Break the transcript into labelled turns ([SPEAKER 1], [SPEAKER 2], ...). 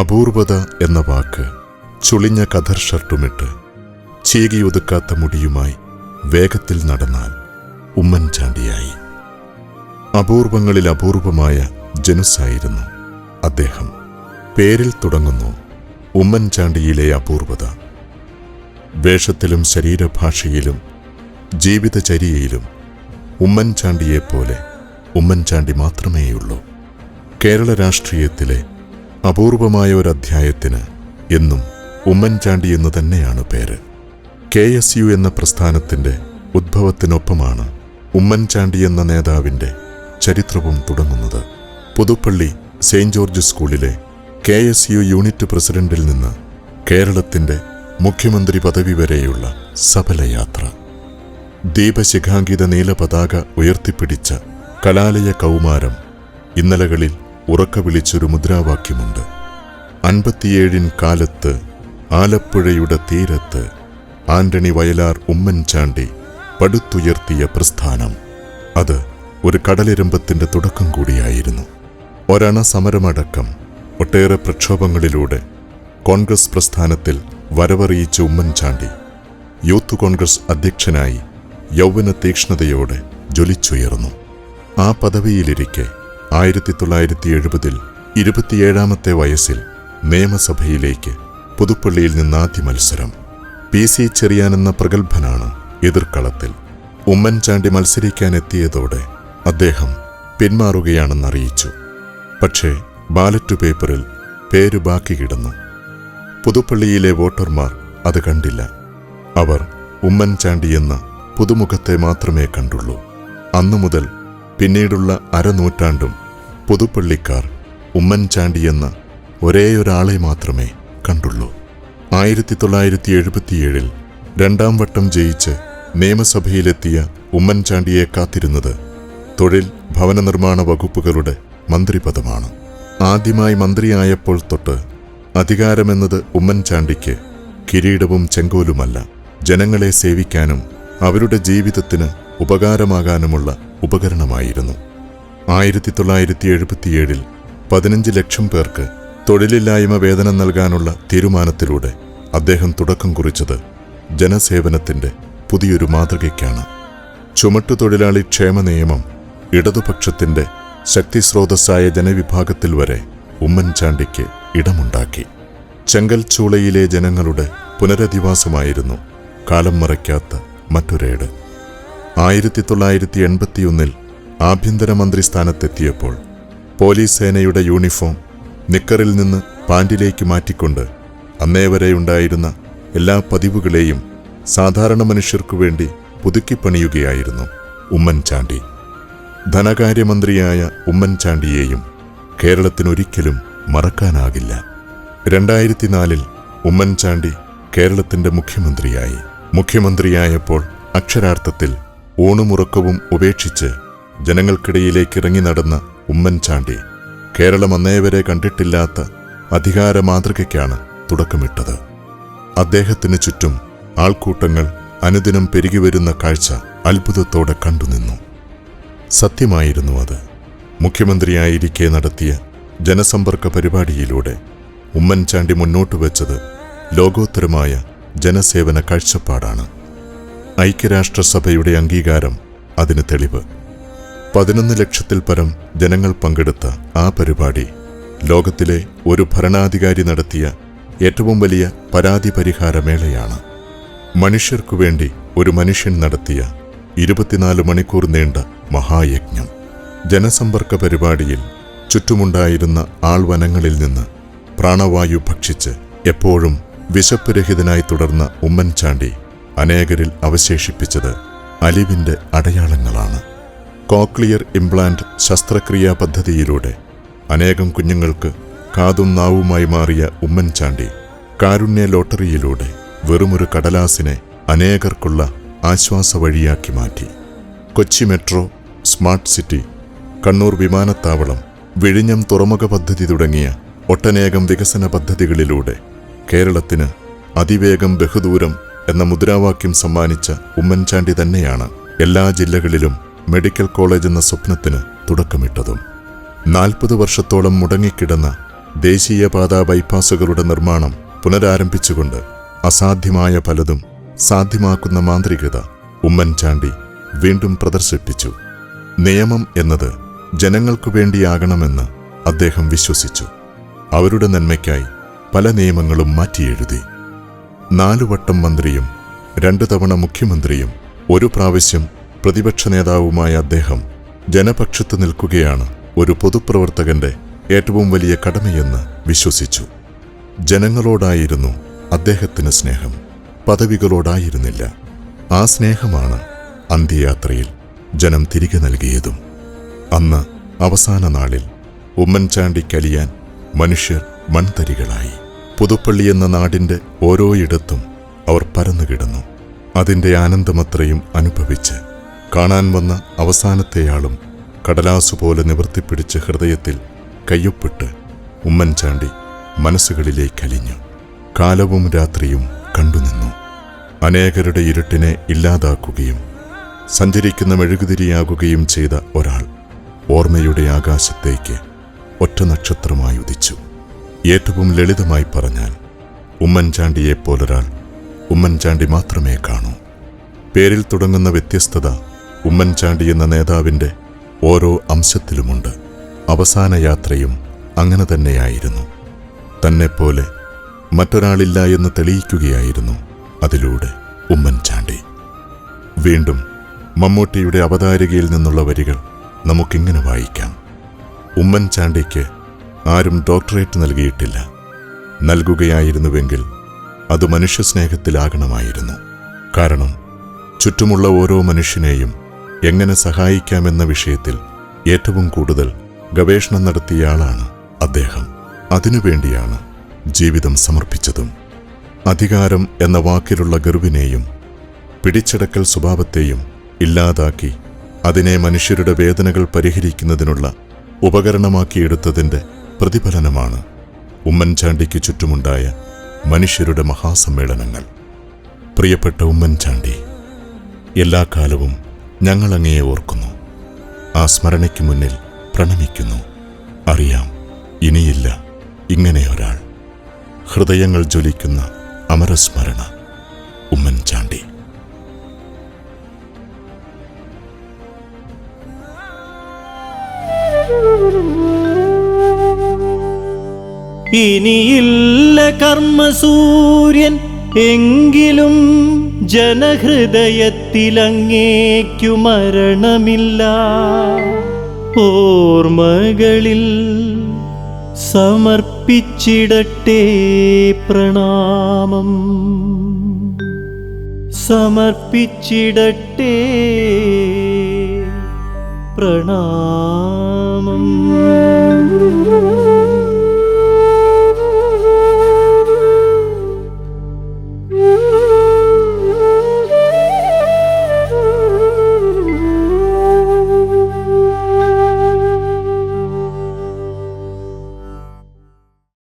[SPEAKER 1] അപൂർവത എന്ന വാക്ക് ചുളിഞ്ഞ കഥർ ഷർട്ടുമിട്ട് ചീകിയൊതുക്കാത്ത മുടിയുമായി വേഗത്തിൽ നടന്നാൽ ഉമ്മൻചാണ്ടിയായി. അപൂർവങ്ങളിൽ അപൂർവമായ ജനുസായിരുന്നു അദ്ദേഹം. പേരിൽ തുടങ്ങുന്നു ഉമ്മൻചാണ്ടിയിലെ അപൂർവത വേഷത്തിലും ശരീരഭാഷയിലും ജീവിതചര്യയിലും ഉമ്മൻചാണ്ടിയെപ്പോലെ ഉമ്മൻചാണ്ടി മാത്രമേയുള്ളൂ. കേരള രാഷ്ട്രീയത്തിലെ അപൂർവമായ ഒരു അധ്യായത്തിന് എന്നും ഉമ്മൻചാണ്ടി എന്ന് തന്നെയാണ് പേര്. കെ എസ് യു എന്ന പ്രസ്ഥാനത്തിന്റെ ഉദ്ഭവത്തിനൊപ്പമാണ് ഉമ്മൻചാണ്ടി എന്ന നേതാവിന്റെ ചരിത്രവും തുടങ്ങുന്നത്. പുതുപ്പള്ളി സെയിന്റ് ജോർജ് സ്കൂളിലെ കെ എസ് യു യൂണിറ്റ് പ്രസിഡന്റിൽ നിന്ന് കേരളത്തിന്റെ മുഖ്യമന്ത്രി പദവി വരെയുള്ള സഫലയാത്ര. ദീപശിഖാങ്കിത നീലപതാക ഉയർത്തിപ്പിടിച്ച കലാലയ കൗമാരം ഇന്നലകളിൽ ഉറക്ക വിളിച്ചൊരു മുദ്രാവാക്യമുണ്ട്. അൻപത്തിയേഴിൻ കാലത്ത് ആലപ്പുഴയുടെ തീരത്ത് ആന്റണി വയലാർ ഉമ്മൻചാണ്ടി പടുത്തുയർത്തിയ പ്രസ്ഥാനം. അത് ഒരു കടലിരമ്പത്തിന്റെ തുടക്കം കൂടിയായിരുന്നു. ഒരണ സമരമടക്കം ഒട്ടേറെ പ്രക്ഷോഭങ്ങളിലൂടെ കോൺഗ്രസ് പ്രസ്ഥാനത്തിൽ വരവറിയിച്ച ഉമ്മൻചാണ്ടി യൂത്ത് കോൺഗ്രസ് അധ്യക്ഷനായി യൗവന തീക്ഷ്ണതയോടെ ജ്വലിച്ചുയർന്നു. ആ പദവിയിലിരിക്കെ ആയിരത്തി തൊള്ളായിരത്തി എഴുപതിൽ ഇരുപത്തിയേഴാമത്തെ വയസ്സിൽ നിയമസഭയിലേക്ക് പുതുപ്പള്ളിയിൽ നിന്നാദ്യ മത്സരം. പി സി ചെറിയാനെന്ന പ്രഗത്ഭനാണ് എതിർക്കളത്തിൽ ഉമ്മൻചാണ്ടി മത്സരിക്കാനെത്തിയതോടെ അദ്ദേഹം പിന്മാറുകയാണെന്നറിയിച്ചു. പക്ഷേ ബാലറ്റ് പേപ്പറിൽ പേര് ബാക്കി കിടന്നു. പുതുപ്പള്ളിയിലെ വോട്ടർമാർ അത് കണ്ടില്ല. അവർ ഉമ്മൻചാണ്ടി എന്ന പുതുമുഖത്തെ മാത്രമേ കണ്ടുള്ളൂ. അന്നു മുതൽ പിന്നീടുള്ള അരനൂറ്റാണ്ടും പുതുപ്പള്ളിക്കാർ ഉമ്മൻചാണ്ടി എന്ന ഒരേയൊരാളെ മാത്രമേ കണ്ടുള്ളൂ. ആയിരത്തി തൊള്ളായിരത്തി എഴുപത്തിയേഴിൽ രണ്ടാം വട്ടം ജയിച്ച് നിയമസഭയിലെത്തിയ ഉമ്മൻചാണ്ടിയെ കാത്തിരുന്നത് തൊഴിൽ ഭവന നിർമ്മാണ വകുപ്പുകളുടെ മന്ത്രിപദമാണ്. ആദ്യമായി മന്ത്രിയായപ്പോൾ തൊട്ട് അധികാരമെന്നത് ഉമ്മൻചാണ്ടിക്ക് കിരീടവും ചെങ്കോലുമല്ല. ജനങ്ങളെ സേവിക്കാനും അവരുടെ ജീവിതത്തിന് ഉപകാരമാകാനുമുള്ള ഉപകരണമായിരുന്നു. ആയിരത്തി തൊള്ളായിരത്തി എഴുപത്തിയേഴിൽ പതിനഞ്ച് ലക്ഷം പേർക്ക് തൊഴിലില്ലായ്മ വേതനം നൽകാനുള്ള തീരുമാനത്തിലൂടെ അദ്ദേഹം തുടക്കം കുറിച്ചത് ജനസേവനത്തിന്റെ പുതിയൊരു മാതൃകയ്ക്കാണ്. ചുമട്ടുതൊഴിലാളി ക്ഷേമ നിയമം ഇടതുപക്ഷത്തിന്റെ ശക്തിസ്രോതസ്സായ ജനവിഭാഗത്തിൽ വരെ ഉമ്മൻചാണ്ടിക്ക് ഇടമുണ്ടാക്കി. ചെങ്കൽ ചൂളയിലെ ജനങ്ങളുടെ പുനരധിവാസമായിരുന്നു കാലം മറയ്ക്കാത്ത മറ്റൊരേട്. ആയിരത്തി തൊള്ളായിരത്തി എൺപത്തിയൊന്നിൽ ആഭ്യന്തരമന്ത്രി സ്ഥാനത്തെത്തിയപ്പോൾ പോലീസ് സേനയുടെ യൂണിഫോം നിക്കറിൽ നിന്ന് പാൻറിലേക്ക് മാറ്റിക്കൊണ്ട് അന്നേ വരെ ഉണ്ടായിരുന്ന എല്ലാ പതിവുകളെയും സാധാരണ മനുഷ്യർക്കു വേണ്ടി പുതുക്കിപ്പണിയുകയായിരുന്നു ഉമ്മൻചാണ്ടി ധനകാര്യമന്ത്രിയായ ഉമ്മൻചാണ്ടിയെയും കേരളത്തിനൊരിക്കലും മറക്കാനാകില്ല. രണ്ടായിരത്തി നാലിൽ ഉമ്മൻചാണ്ടി കേരളത്തിന്റെ മുഖ്യമന്ത്രിയായി. മുഖ്യമന്ത്രിയായപ്പോൾ അക്ഷരാർത്ഥത്തിൽ ഊണുമുറക്കവും ഉപേക്ഷിച്ച് ജനങ്ങൾക്കിടയിലേക്ക് ഇറങ്ങി നടന്ന ഉമ്മൻചാണ്ടി കേരളം അന്നേവരെ കണ്ടിട്ടില്ലാത്ത അധികാര മാതൃകയ്ക്കാണ് തുടക്കമിട്ടത്. അദ്ദേഹത്തിന് ചുറ്റും ആൾക്കൂട്ടങ്ങൾ അനുദിനം പെരുകിവരുന്ന കാഴ്ച അത്ഭുതത്തോടെ കണ്ടുനിന്നു. സത്യമായിരുന്നു അത്. മുഖ്യമന്ത്രിയായിരിക്കെ നടത്തിയ ജനസമ്പർക്ക പരിപാടിയിലൂടെ ഉമ്മൻചാണ്ടി മുന്നോട്ട് വെച്ചത് ലോകോത്തരമായ ജനസേവന കാഴ്ചപ്പാടാണ്. ഐക്യരാഷ്ട്രസഭയുടെ അംഗീകാരം അതിന് തെളിവ്. പതിനൊന്ന് ലക്ഷത്തിൽ പരം ജനങ്ങൾ പങ്കെടുത്ത ആ പരിപാടി ലോകത്തിലെ ഒരു ഭരണാധികാരി നടത്തിയ ഏറ്റവും വലിയ പരാതി പരിഹാരമേളയാണ് മനുഷ്യർക്കു വേണ്ടി ഒരു മനുഷ്യൻ നടത്തിയ ഇരുപത്തിനാല് മണിക്കൂർ നീണ്ട മഹായജ്ഞം. ജനസമ്പർക്ക പരിപാടിയിൽ ചുറ്റുമുണ്ടായിരുന്ന ആൾവനങ്ങളിൽ നിന്ന് പ്രാണവായു ഭക്ഷിച്ച് എപ്പോഴും വിശപ്പുരഹിതനായി തുടർന്ന ഉമ്മൻചാണ്ടി അനേകരിൽ അവശേഷിപ്പിച്ചത് അലിവിന്റെ അടയാളങ്ങളാണ്. കോക്ലിയർ ഇംപ്ലാന്റ് ശസ്ത്രക്രിയാ പദ്ധതിയിലൂടെ അനേകം കുഞ്ഞുങ്ങൾക്ക് കാതും നാവുമായി മാറിയ ഉമ്മൻചാണ്ടി കാരുണ്യ ലോട്ടറിയിലൂടെ വെറുമൊരു കടലാസിനെ അനേകർക്കുള്ള ആശ്വാസ വഴിയാക്കി മാറ്റി. Kochi metro smart city Kannur വിമാനത്താവളം വിഴിഞ്ഞം തുറമുഖ പദ്ധതി തുടങ്ങിയ ഒട്ടനേകം വികസന പദ്ധതികളിലൂടെ കേരളത്തിന് അതിവേഗം ബഹുദൂരം എന്ന മുദ്രാവാക്യം സമ്മാനിച്ച ഉമ്മൻചാണ്ടി തന്നെയാണ് എല്ലാ ജില്ലകളിലും മെഡിക്കൽ കോളേജ് എന്ന സ്വപ്നത്തിന് തുടക്കമിട്ടതും നാൽപ്പത് വർഷത്തോളം മുടങ്ങിക്കിടന്ന ദേശീയപാത ബൈപ്പാസുകളുടെ നിർമ്മാണം പുനരാരംഭിച്ചുകൊണ്ട് അസാധ്യമായ പലതും സാധ്യമാക്കുന്ന മാന്ത്രികത ഉമ്മൻചാണ്ടി വീണ്ടും പ്രദർശിപ്പിച്ചു. നിയമം എന്നത് ജനങ്ങൾക്കു വേണ്ടിയാകണമെന്ന് അദ്ദേഹം വിശ്വസിച്ചു. അവരുടെ നന്മയ്ക്കായി പല നിയമങ്ങളും മാറ്റിയെഴുതി. നാലുവട്ടം മന്ത്രിയും രണ്ടു തവണ മുഖ്യമന്ത്രിയും ഒരു പ്രാവശ്യം പ്രതിപക്ഷ നേതാവുമായ അദ്ദേഹം ജനപക്ഷത്ത് നിൽക്കുകയാണ് ഒരു പൊതുപ്രവർത്തകന്റെ ഏറ്റവും വലിയ കടമയെന്ന് വിശ്വസിച്ചു. ജനങ്ങളോടായിരുന്നു അദ്ദേഹത്തിന് സ്നേഹം. പദവികളോടായിരുന്നില്ല. ആ സ്നേഹമാണ് അന്ത്യയാത്രയിൽ ജനം തിരികെ നൽകിയതും. അന്ന് അവസാന നാളിൽ ഉമ്മൻചാണ്ടി കലിയാൻ മനുഷ്യർ മൺതരികളായി. പുതുപ്പള്ളി എന്ന നാടിന്റെ ഓരോയിടത്തും അവർ പരന്നുകിടന്നു. അതിന്റെ ആനന്ദമത്രയും അനുഭവിച്ച് കാണാൻ വന്ന അവസാനത്തെയാളും കടലാസുപോലെ നിവർത്തിപ്പിടിച്ച ഹൃദയത്തിൽ കയ്യൊപ്പിട്ട് ഉമ്മൻചാണ്ടി മനസ്സുകളിലേക്ക് അലിഞ്ഞു കാലവും രാത്രിയും കണ്ടുനിന്നു. അനേകരുടെ ഇരുട്ടിനെ ഇല്ലാതാക്കുകയും സഞ്ചരിക്കുന്ന മെഴുകുതിരിയാകുകയും ചെയ്ത ഒരാൾ ഓർമ്മയുടെ ആകാശത്തേക്ക് ഒറ്റ നക്ഷത്രമായി ഉദിച്ചു. ഏറ്റവും ലളിതമായി പറഞ്ഞാൽ ഉമ്മൻചാണ്ടിയെപ്പോലൊരാൾ ഉമ്മൻചാണ്ടി മാത്രമേ കാണൂ. പേരിൽ തുടങ്ങുന്ന വ്യത്യസ്തത ഉമ്മൻചാണ്ടി എന്ന നേതാവിന്റെ ഓരോ അംശത്തിലുമുണ്ട്. അവസാന യാത്രയും അങ്ങനെ തന്നെയായിരുന്നു. തന്നെപ്പോലെ മറ്റൊരാളില്ല എന്ന് തെളിയിക്കുകയായിരുന്നു അതിലൂടെ ഉമ്മൻചാണ്ടി വീണ്ടും മമ്മൂട്ടിയുടെ അവതാരികയിൽ നിന്നുള്ള വരികൾ നമുക്കിങ്ങനെ വായിക്കാം. ഉമ്മൻചാണ്ടിക്ക് ആരും ഡോക്ടറേറ്റ് നൽകിയിട്ടില്ല. നൽകുകയായിരുന്നുവെങ്കിൽ അത് മനുഷ്യസ്നേഹത്തിലാകണമായിരുന്നു. കാരണം ചുറ്റുമുള്ള ഓരോ മനുഷ്യനെയും എങ്ങനെ സഹായിക്കാമെന്ന വിഷയത്തിൽ ഏറ്റവും കൂടുതൽ ഗവേഷണം നടത്തിയയാളാണ് അദ്ദേഹം. അതിനുവേണ്ടിയാണ് ജീവിതം സമർപ്പിച്ചതും. അധികാരം എന്ന വാക്കിലുള്ള ഗർവിനെയും പിടിച്ചടക്കൽ സ്വഭാവത്തെയും ഇല്ലാതാക്കി അതിനെ മനുഷ്യരുടെ വേദനകൾ പരിഹരിക്കുന്നതിനുള്ള ഉപകരണമാക്കിയെടുത്തതിന്റെ പ്രതിഫലനമാണ് ഉമ്മൻചാണ്ടിക്ക് ചുറ്റുമുണ്ടായ മനുഷ്യരുടെ മഹാസമ്മേളനങ്ങൾ. പ്രിയപ്പെട്ട ഉമ്മൻചാണ്ടി എല്ലാ കാലവും ഞങ്ങളങ്ങയെ ഓർക്കുന്നു. ആ സ്മരണയ്ക്ക് മുന്നിൽ പ്രണമിക്കുന്നു. അറിയാം ഇനിയില്ല ഇങ്ങനെ ഒരാൾ. ഹൃദയങ്ങൾ ജ്വലിക്കുന്ന അമരസ്മരണ ഉമ്മൻചാണ്ടി
[SPEAKER 2] ഇനിയില്ല കർമ്മസൂര്യൻ എങ്കിലും ജനഹൃദയത്തിലങ്ങേക്കു മരണമില്ല. ഓർമ്മകളിൽ സമർപ്പിച്ചിടട്ടെ പ്രണാമം. സമർപ്പിച്ചിടട്ടെ പ്രണാമം.